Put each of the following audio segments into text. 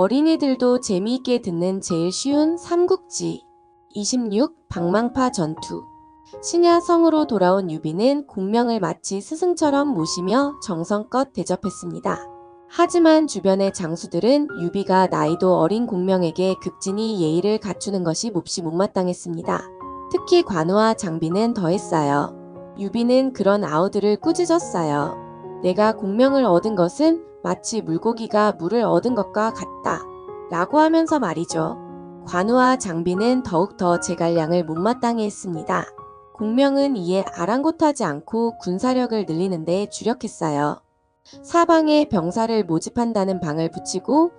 어린이들도 재미있게 듣는 제일 쉬운 삼국지 26 방망파 전투 신야 성으로 돌아온 유비는 공명을 마치 스승처럼 모시며 정성껏 대접했습니다. 하지만 주변의 장수들은 유비가 나이도 어린 공명에게 극진히 예의를 갖추는 것이 몹시 못마땅했습니다. 특히 관우와 장비는 더했어요. 유비는 그런 아우들을 꾸짖었어요. 내가 공명을 얻은 것은 마치 물고기가 물을 얻은 것과 같다. 라고 하면서 말이죠. 관우와 장비는 더욱더 제갈량을 못마땅해 했습니다. 공명은 이에 아랑곳하지 않고 군사력을 늘리는 데 주력했어요. 사방에 병사를 모집한다는 방을 붙이고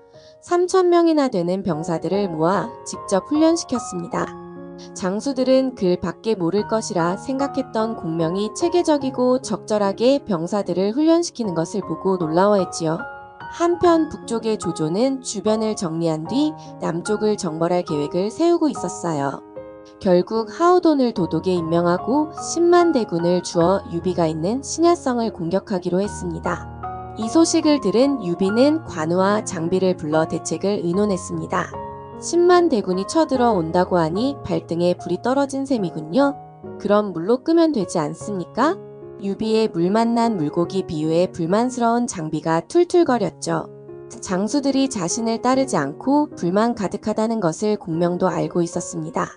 3천명이나 되는 병사들을 모아 직접 훈련시켰습니다. 장수들은 글 밖에 모를 것이라 생각했던 공명이 체계적이고 적절하게 병사들을 훈련시키는 것을 보고 놀라워했지요. 한편 북쪽의 조조는 주변을 정리한 뒤 남쪽을 정벌할 계획을 세우고 있었어요. 결국 하우돈을 도독에 임명하고 10만 대군을 주어 유비가 있는 신야성을 공격하기로 했습니다. 이 소식을 들은 유비는 관우와 장비를 불러 대책을 의논했습니다. 10만 대군이 쳐들어 온다고 하니 발등에 불이 떨어진 셈이군요. 그럼 물로 끄면 되지 않습니까? 유비의 물 만난 물고기 비유에 불만스러운 장비가 툴툴거렸죠. 장수들이 자신을 따르지 않고 불만 가득하다는 것을 공명도 알고 있었습니다.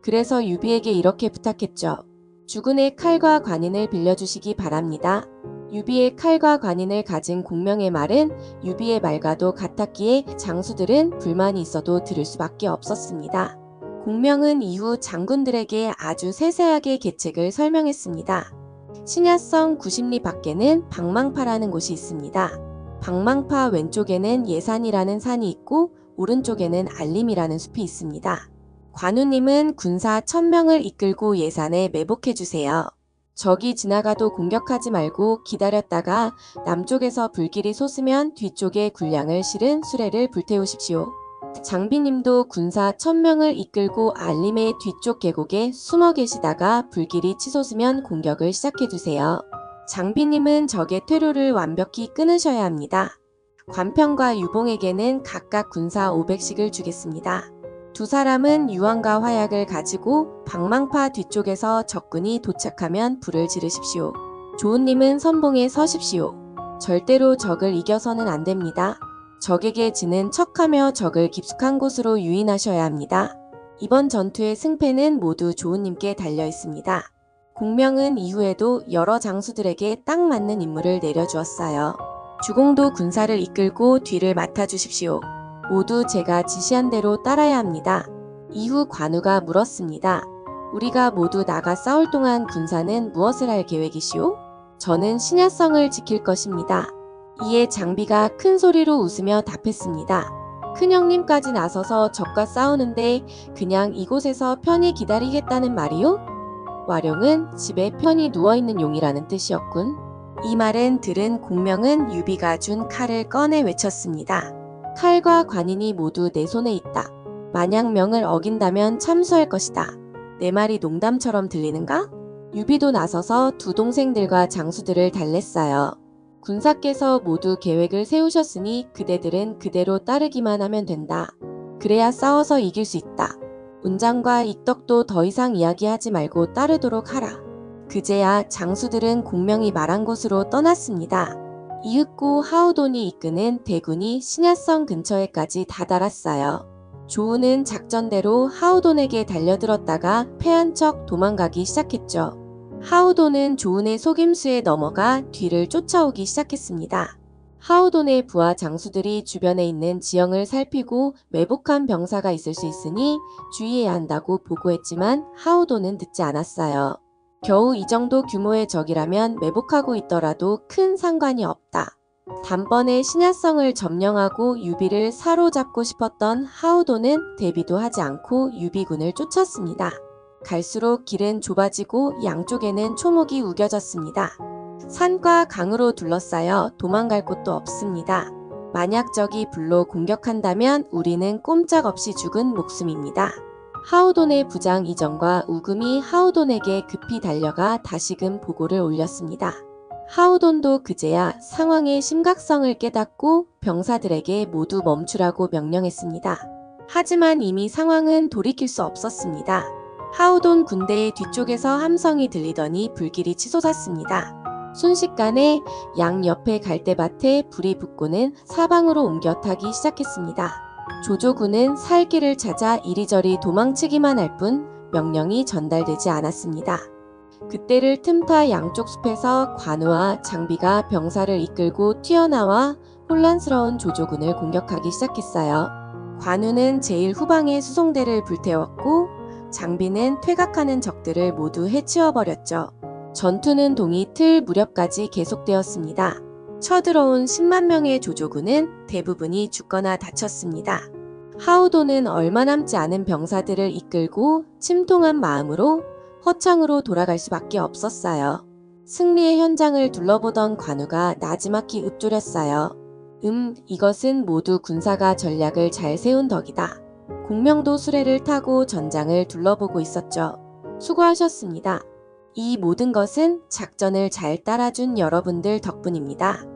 그래서 유비에게 이렇게 부탁했죠. 주군의 칼과 관인을 빌려주시기 바랍니다. 유비의 칼과 관인을 가진 공명의 말은 유비의 말과도 같았기에 장수들은 불만이 있어도 들을 수밖에 없었습니다. 공명은 이후 장군들에게 아주 세세하게 계책을 설명했습니다. 신야성 90리 밖에는 방망파라는 곳이 있습니다. 방망파 왼쪽에는 예산이라는 산이 있고 오른쪽에는 알림이라는 숲이 있습니다. 관우님은 군사 1000명을 이끌고 예산에 매복해 주세요. 적이 지나가도 공격하지 말고 기다렸다가 남쪽에서 불길이 솟으면 뒤쪽에 군량을 실은 수레를 불태우십시오. 장비님도 군사 1000명을 이끌고 알림의 뒤쪽 계곡에 숨어 계시다가 불길이 치솟으면 공격을 시작해 주세요. 장비님은 적의 퇴로를 완벽히 끊으셔야 합니다. 관평과 유봉에게는 각각 군사 500씩을 주겠습니다. 두 사람은 유황과 화약을 가지고 방망파 뒤쪽에서 적군이 도착하면 불을 지르십시오. 조은님은 선봉에 서십시오. 절대로 적을 이겨서는 안 됩니다. 적에게 지는 척하며 적을 깊숙한 곳으로 유인하셔야 합니다. 이번 전투의 승패는 모두 조은님께 달려 있습니다. 공명은 이후에도 여러 장수들에게 딱 맞는 임무를 내려주었어요. 주공도 군사를 이끌고 뒤를 맡아주십시오. 모두 제가 지시한 대로 따라야 합니다. 이후 관우가 물었습니다. 우리가 모두 나가 싸울 동안 군사는 무엇을 할 계획이시오? 저는 신야성을 지킬 것입니다. 이에 장비가 큰 소리로 웃으며 답했습니다. 큰형님까지 나서서 적과 싸우는데 그냥 이곳에서 편히 기다리겠다는 말이요? 와룡은 집에 편히 누워있는 용이라는 뜻이었군. 이 말은 들은 공명은 유비가 준 칼을 꺼내 외쳤습니다. 칼과 관인이 모두 내 손에 있다. 만약 명을 어긴다면 참수할 것이다. 내 말이 농담처럼 들리는가? 유비도 나서서 두 동생들과 장수들을 달랬어요. 군사께서 모두 계획을 세우셨으니 그대들은 그대로 따르기만 하면 된다. 그래야 싸워서 이길 수 있다. 운장과 익덕도 더 이상 이야기하지 말고 따르도록 하라. 그제야 장수들은 공명이 말한 곳으로 떠났습니다. 이윽고 하우돈이 이끄는 대군이 신야성 근처에까지 다다랐어요. 조우는 작전대로 하우돈에게 달려들었다가 패한 척 도망가기 시작했죠. 하우돈은 조은의 속임수에 넘어가 뒤를 쫓아오기 시작했습니다. 하우돈의 부하 장수들이 주변에 있는 지형을 살피고 매복한 병사가 있을 수 있으니 주의해야 한다고 보고했지만 하우돈은 듣지 않았어요. 겨우 이 정도 규모의 적이라면 매복하고 있더라도 큰 상관이 없다. 단번에 신야성을 점령하고 유비를 사로잡고 싶었던 하우돈은 대비도 하지 않고 유비군을 쫓았습니다. 갈수록 길은 좁아지고 양쪽에는 초목이 우겨졌습니다. 산과 강으로 둘러싸여 도망갈 곳도 없습니다. 만약 적이 불로 공격한다면 우리는 꼼짝없이 죽은 목숨입니다. 하우돈의 부장 이정과 우금이 하우돈에게 급히 달려가 다시금 보고를 올렸습니다. 하우돈도 그제야 상황의 심각성을 깨닫고 병사들에게 모두 멈추라고 명령했습니다. 하지만 이미 상황은 돌이킬 수 없었습니다. 하우돈 군대의 뒤쪽에서 함성이 들리더니 불길이 치솟았습니다. 순식간에 양 옆의 갈대밭에 불이 붙고는 사방으로 옮겨 타기 시작했습니다. 조조군은 살 길을 찾아 이리저리 도망치기만 할 뿐 명령이 전달되지 않았습니다. 그때를 틈타 양쪽 숲에서 관우와 장비가 병사를 이끌고 튀어나와 혼란스러운 조조군을 공격하기 시작했어요. 관우는 제일 후방의 수송대를 불태웠고 장비는 퇴각하는 적들을 모두 해치워버렸죠. 전투는 동이 틀 무렵까지 계속되었습니다. 쳐들어온 10만 명의 조조군은 대부분이 죽거나 다쳤습니다. 하우도는 얼마 남지 않은 병사들을 이끌고 침통한 마음으로 허창으로 돌아갈 수밖에 없었어요. 승리의 현장을 둘러보던 관우가 나지막히 읊조렸어요. 음, 이것은 모두 군사가 전략을 잘 세운 덕이다. 공명도 수레를 타고 전장을 둘러보고 있었죠. 수고하셨습니다. 이 모든 것은 작전을 잘 따라준 여러분들 덕분입니다.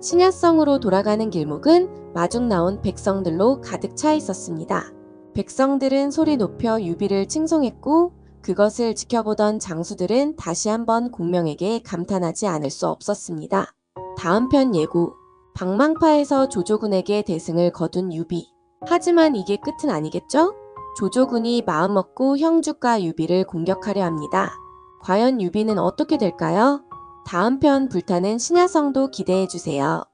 신야성으로 돌아가는 길목은 마중 나온 백성들로 가득 차 있었습니다. 백성들은 소리 높여 유비를 칭송했고 그것을 지켜보던 장수들은 다시 한번 공명에게 감탄하지 않을 수 없었습니다. 다음 편 예고 방망파에서 조조군에게 대승을 거둔 유비 하지만 이게 끝은 아니겠죠? 조조군이 마음먹고 형주과 유비를 공격하려 합니다. 과연 유비는 어떻게 될까요? 다음 편 불타는 신야성도 기대해 주세요.